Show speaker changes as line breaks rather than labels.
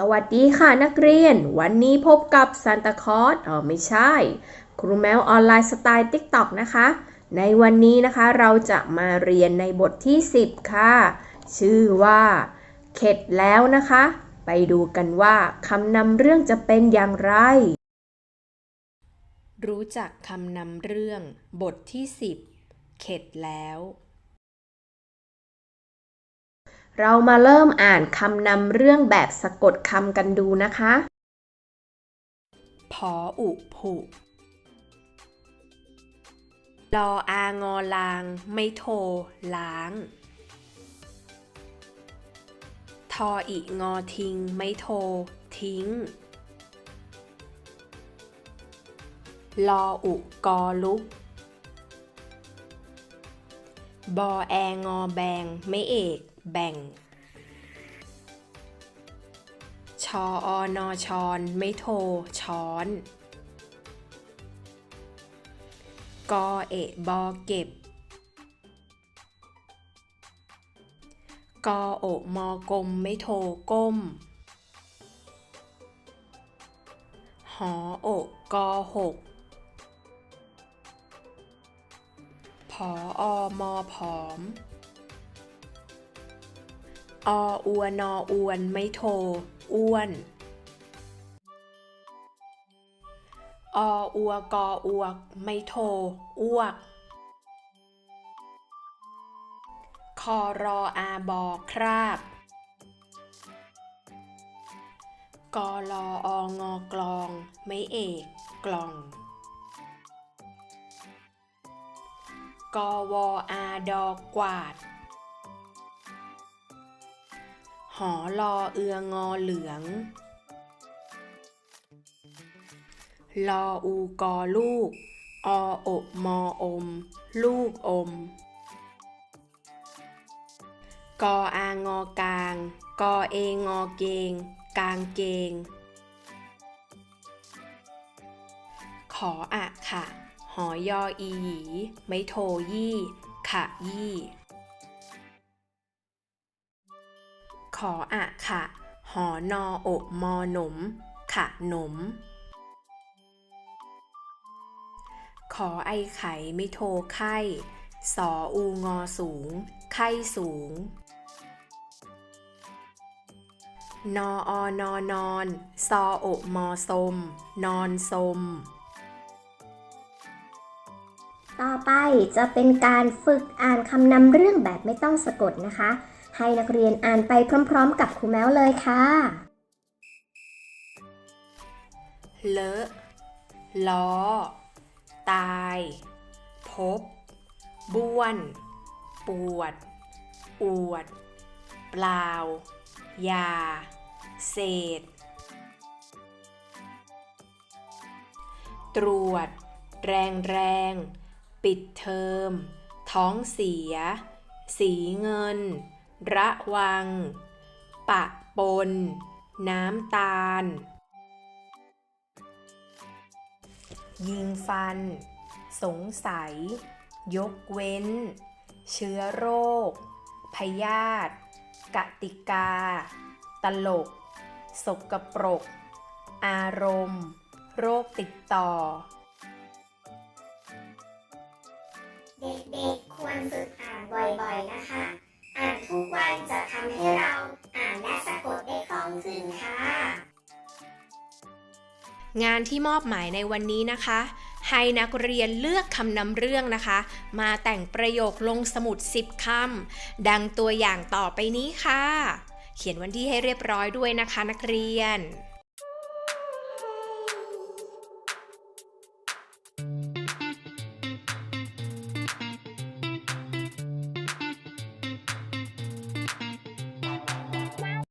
สวัสดีค่ะนักเรียน วันนี้พบกับซานตาคอสอ๋อไม่ใช่ ครูแมวออนไลน์สไตล์ TikTok นะคะ ในวันนี้นะคะเราจะมาเรียนในบทที่ 10 ค่ะ ชื่อว่า เข็ดแล้วนะคะ ไปดูกันว่าคำนำเรื่องจะเป็นอย่างไร
รู้จักคำนำเรื่องบทที่ 10 เข็ดแล้ว
เรามาเริ่มอ่านคำนำเรื่องแบบสะกดคำกันดูนะคะ
พออุผุรออางอลาง ไม่โทรล้าง ทออีงอทิ้ง ไม่โทรทิ้ง ลออุกอลุก บอแองอแบง ไม่เอก แบ่ง ชออนอชอนไม่โทรช้อนกอเอะบอเก็บกอโอมอกลมไม่โทรก้ม หอโอกอหกผออมอผอม ออวนออวน ไม่โทรอ้วน ออัวกออวก ไม่โทรอ้วก คอรออาบอคราบ กอลอองอกลอง ไม่เอก กล่องกอวออาดอกวาด หอลอเอืองอเหลือง ลออูกอลูก อโอะมออม ลูกอม กออางอกลาง กอเองอเกง กางเกง ขออะค่ะ หอยออีหยี ไม่โทยี่ ขะยี่ ขออะค่ะหอนออกมอหนม ขะหนม ขอไอไข่ไม่โทไข้สออูงอสูง ไข้สูง นออนอนอนซอโอมอสม นอนสม
ต่อไปจะเป็นการฝึกอ่านคำนำเรื่องแบบไม่ต้องสะกดนะคะ ให้นักเรียนอ่านไปพร้อมๆ กับครูแมวเลยค่ะ
เลอะล้อ ตาย พบ บ้วน ปวด อวด เปล่า ยา เศษ ตรวจ แรงแรง ปิดเทอม ท้องเสีย สีเงิน ระวัง ปะปน น้ำตาล ยิงฟัน สงสัย ยกเว้น เชื้อโรค พยาธิกติกา ตลก สกปรก อารมณ์ โรคติดต่อ
เด็กๆควรฝึกอ่านบ่อยๆนะคะำให้เราอ่านและสะกดได้คล่องขึ้นค่ะ
งานที่มอบหมายในวันนี้นะคะ ให้นักเรียนเลือกคำนำเรื่องนะคะ มาแต่งประโยคลงสมุด 10คำดังตัวอย่างต่อไปนี้ค่ะ เขียนวันที่ให้เรียบร้อยด้วยนะคะนักเรียน